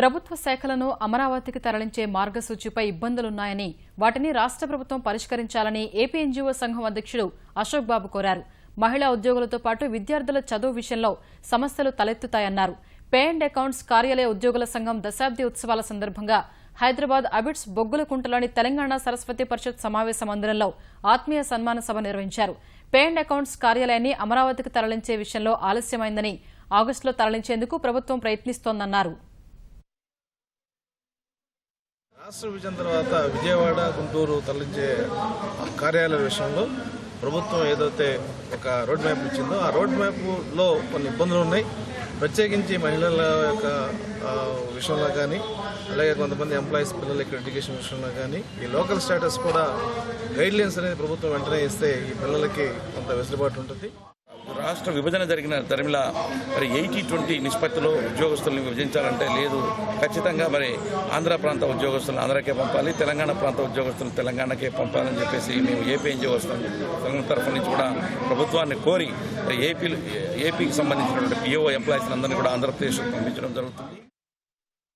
ప్రభుత్వ శాఖలను అమరావతికి తరలించే మార్గసూచిపై ఇబ్బందులున్నాయని వాటిని రాష్ట్ర ప్రభుత్వం పరిష్కరించాలని ఏపీ ఎన్జీఓ సంఘం అధ్యక్షుడు అశోక్ బాబు కోరారు. మహిళా ఉద్యోగులతో పాటు విద్యార్థుల చదువు విషయంలో సమస్యలు తలెత్తుతాయన్నారు. పే అండ్ అకౌంట్స్ కార్యాలయ ఉద్యోగుల సంఘం దశాబ్ది ఉత్సవాల సందర్భంగా హైదరాబాద్ అబిడ్స్ బొగ్గులకుంటలోని తెలంగాణ సరస్వతి పరిషత్ సమావేశ మందిరంలో ఆత్మీయ సన్మాన సభ నిర్వహించారు. పే అండ్ అకౌంట్స్ కార్యాలయాన్ని అమరావతికి తరలించే విషయంలో ఆలస్యమైందని ఆగస్టులో తరలించేందుకు ప్రభుత్వం ప్రయత్నిస్తోందన్నారు. రాష్ట్ర విభజన తర్వాత విజయవాడ గుంటూరు తరలించే కార్యాలయ విషయంలో ప్రభుత్వం ఏదైతే ఒక రోడ్ మ్యాప్ ఇచ్చిందో ఆ రోడ్ మ్యాప్లో కొన్ని ఇబ్బందులు ఉన్నాయి. ప్రత్యేకించి మహిళల యొక్క విషయంలో కానీ అలాగే కొంతమంది ఎంప్లాయీస్ పిల్లల యొక్క ఎడ్యుకేషన్ విషయంలో కానీ ఈ లోకల్ స్టేటస్ కూడా గైడ్లైన్స్ అనేది ప్రభుత్వం వెంటనే ఇస్తే ఈ పిల్లలకి కొంత వెసులుబాటు ఉంటుంది. రాష్ట్ర విభజన జరిగిన తరిమిల మరి ఎయిటీ ట్వంటీ నిష్పత్తిలో ఉద్యోగస్తులను విభజించాలంటే లేదు. ఖచ్చితంగా మరి ఆంధ్ర ప్రాంత ఉద్యోగస్తులను ఆంధ్రాకే పంపాలి తెలంగాణ ప్రాంత ఉద్యోగస్తులను తెలంగాణకే పంపాలని చెప్పేసి మేము ఏపీ ఉద్యోగస్తులు సంఘం తరఫు నుంచి కూడా ప్రభుత్వాన్ని కోరి ఏపీ ఏపీకి సంబంధించినటువంటి పిఓ ఎంప్లాయీస్ అందరినీ కూడా ఆంధ్రప్రదేశ్ పంపించడం జరుగుతుంది.